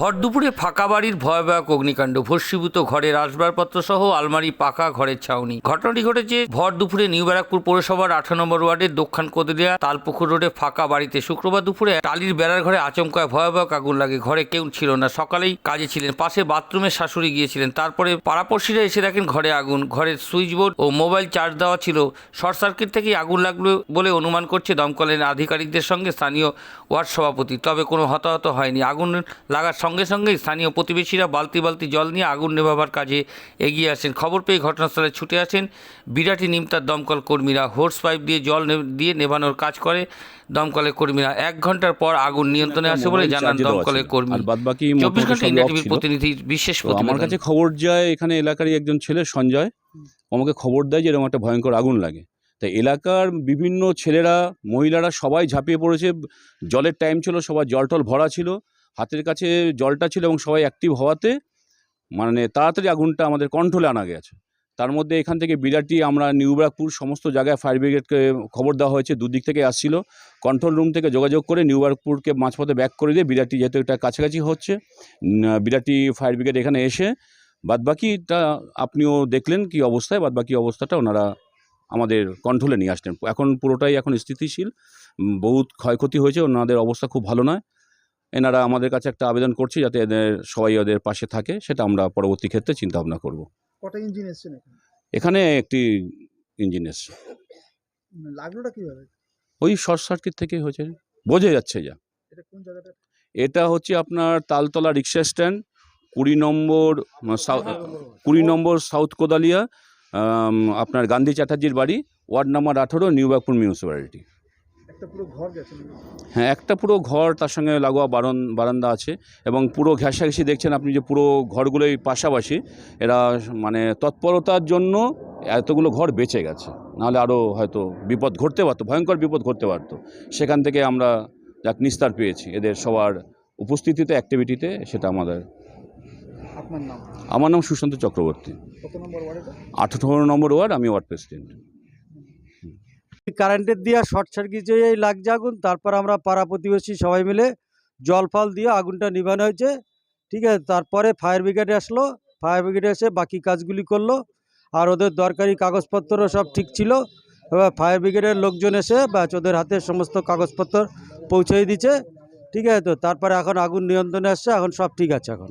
ভর দুপুরে ফাঁকা বাড়ির ভয়াবহ অগ্নিকাণ্ড, ভস্মীভূত ঘরের আসবাবপত্র সহ আলমারি, পাকা ঘরের ছাউনি। ঘটনাটি ঘটেছে ভর দুপুরে নিউ ব্যারাকপুর পৌরসভার আঠারো নম্বর ওয়ার্ডের দক্ষিণ কোদলিয়া তালপুকুর রোডে ফাঁকা বাড়িতে। শুক্রবার দুপুরে টালির বেড়ার ঘরে আচমকায় ভয়াবহ আগুন লাগে, ঘরে কেউ ছিল না। সকালেই কাজে ছিলেন, পাশে বাথরুমে শাশুড়ি গিয়েছিলেন। তারপরে পাড়াপড়শিরা এসে দেখেন ঘরে আগুন। ঘরের সুইচ বোর্ড ও মোবাইল চার্জ দেওয়া ছিল। শর্ট সার্কিট থেকেই আগুন লাগল বলে অনুমান করছে দমকলের আধিকারিকদের সঙ্গে স্থানীয় ওয়ার্ড সভাপতি। তবে কোনো হতাহত হয়নি। আগুন লাগার সঙ্গে সঙ্গে স্থানীয় প্রতিবেশীরা বালতি বালতি জল নিয়ে আগুন নেভাবার কাজে এগিয়ে আসেন। খবর পেয়ে ঘটনাস্থলে ছুটে আসেন বিরাটি নিমতার দমকল কর্মীরা। হোর্স পাইপ দিয়ে জল দিয়ে নেভানোর কাজ করে দমকলের কর্মীরা। এক ঘণ্টার পর আগুন নিয়ন্ত্রণে আসে বলে জানান দমকলের কর্মী। বাদবাকি চব্বিশ ঘণ্টা সব ইন্ডিয়া টিভির প্রতিনিধির বিশেষ তো আমার কাছে খবর যায় এখানে এলাকারই একজন ছেলে সঞ্জয়। আমাকে খবর দেয় যে এরকম একটা ভয়ঙ্কর আগুন লাগে। তাই এলাকার বিভিন্ন ছেলেরা মহিলারা সবাই ঝাঁপিয়ে পড়েছে। জলের টাইম ছিল সবার জল টল ভরা ছিল। হাতের কাছে জলটা ছিল এবং সবাই অ্যাক্টিভ হওয়াতে মানে তাড়াতাড়ি আগুনটা আমাদের কন্ট্রোলে আনা গেছে। তার মধ্যে এখান থেকে বিরাটি আমরা নিউ ব্যারাকপুর সমস্ত জায়গায় ফায়ার ব্রিগেডকে খবর দেওয়া হয়েছে, দুদিক থেকে আসছিল। কন্ট্রোল রুম থেকে যোগাযোগ করে নিউ ব্যারাকপুরকে মাঝপথে ব্যাক করে দিয়ে বিরাটি যেহেতু এটা কাছাকাছি হচ্ছে বিরাটি ফায়ার ব্রিগেড এখানে এসে বাদবাকিটা আপনিও দেখলেন কি অবস্থায়, বাদবাকি অবস্থাটা ওনারা আমাদের কন্ট্রোলে নিয়ে আসলেন। এখন পুরোটাই এখন স্থিতিশীল বহুত ক্ষয়ক্ষতি হয়েছে, ওনাদের অবস্থা খুব ভালো নয়। এনারা আমাদের কাছে একটা আবেদন করছি যাতে এদের সবাই ওদের পাশে থাকে সেটা আমরা পরবর্তী ক্ষেত্রে চিন্তা ভাবনা করব। কটা ইঞ্জিন এসছেন এখানে একটি ইঞ্জিন এসছে। লাগলোটা কীভাবে? ওই শর্ট সার্কিট থেকে হয়েছে। বোঝা যাচ্ছে যা। এটা কোন জায়গাটা? এটা হচ্ছে আপনার তালতলা রিক্সা স্ট্যান্ড কুড়ি নম্বর সাউথ কুড়ি নম্বর সাউথ কোদালিয়া আপনার গান্ধী চ্যাটার্জির বাড়ি ওয়ার্ড নাম্বার আঠেরো নিউ ব্যাকপুর মিউনিসিপ্যালিটি একটা পুরো ঘর গেছে হ্যাঁ। একটা পুরো ঘর তার সঙ্গে লাগোয়া বারন বারান্দা আছে এবং পুরো ঘেঁষাঘেঁষি দেখছেন আপনি যে পুরো ঘরগুলোই পাশাপাশি। এরা মানে তৎপরতার জন্য এতগুলো ঘর বেঁচে গেছে। নাহলে আরও হয়তো বিপদ ঘটতে পারতো ভয়ঙ্কর বিপদ ঘটতে পারতো। সেখান থেকে আমরা যাক নিস্তার পেয়েছি। এদের সবার উপস্থিতিতে অ্যাক্টিভিটিতে সেটা আমাদের। আমার নাম সুশান্ত চক্রবর্তী। আঠারো নম্বর ওয়ার্ড আমি ওয়ার্ড প্রেসিডেন্ট। কারেন্টের দিয়ে শর্ট সার্কিট হয়ে লাগছে আগুন তারপর আমরা পাড়া প্রতিবেশী সবাই মিলে জল ফল দিয়ে আগুনটা নিভানো হয়েছে ঠিক আছে? তারপরে ফায়ার ব্রিগেড আসলো ফায়ার ব্রিগেড এসে বাকি কাজগুলি করল আর ওদের দরকারি কাগজপত্র সব ঠিক ছিল। এবার ফায়ার ব্রিগেডের লোকজন এসে ব্যাস ওদের হাতে সমস্ত কাগজপত্র পৌঁছে দিচ্ছে ঠিক আছে? তো তারপরে এখন আগুন নিয়ন্ত্রণে আসছে এখন সব ঠিক আছে এখন।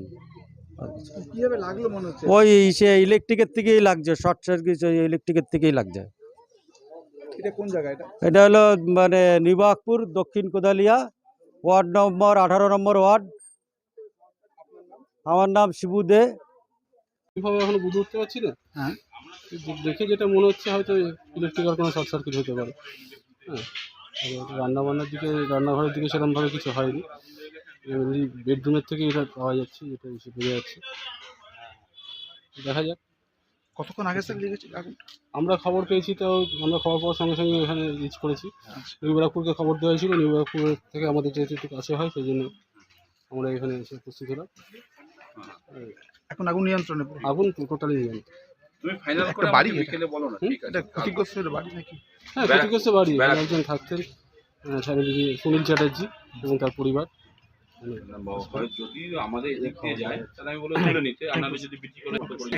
কীভাবে লাগল মনে হচ্ছে? ওই সে ইলেকট্রিকের থেকেই লাগছে শর্ট সার্কিট ওই ইলেকট্রিকের থেকেই লাগছে। এটা কোন জায়গা এটা? এটা হলো মানে নিবাকপুর দক্ষিণ কোদালিয়া ওয়ার্ড নম্বর আঠারো নম্বর ওয়ার্ড। আমার নাম শিবু দে। কীভাবে এখনও বুঝে উঠতে পারছি না? হ্যাঁ। দেখে যেটা মনে হচ্ছে হয়তো ইলেকট্রিক্যাল কোনো শর্ট সার্কিট হতে পারে। হ্যাঁ। রান্না বান্নার দিকে রান্নাঘরের দিকে সেরকমভাবে কিছু হয়নি। বেডরুমের থেকে এটা পাওয়া যাচ্ছে যেটা এসে বোঝা যাচ্ছে। দেখা যাক। কতক্ষণ আগে স্যার লেগেছে আমরা খবর পেয়েছি তো আমরা খবর পাওয়ার সঙ্গে সঙ্গে এখানে রিচ করেছি। নিউ ব্যারাকপুরকে খবর দেওয়া হয়েছিল নিউ ব্যারাকপুর থেকে আমাদের যেহেতু একটু কাছে হয় সেই জন্য আমরা এখানে এসে উপস্থিত হলাম। এখন আগুন নিয়ন্ত্রণে আগুন টোটালি নিয়ে তুমি ফাইনাল একটা বাড়ি এটা। বলো না হুম? এটা ক্ষতিগ্রস্তের বাড়ি নাকি? হ্যাঁ ব্যারাক- ক্ষতিগ্রস্ত বাড়ি ব্যারাক- একজন থাকতেন আহ, সুনীল চ্যাটার্জি এবং তার পরিবার। যদি আমাদের এদিক দিয়ে যায় তাহলে আমি বলে তুলে নিতে। আপনারা যদি বিক্রি করে করে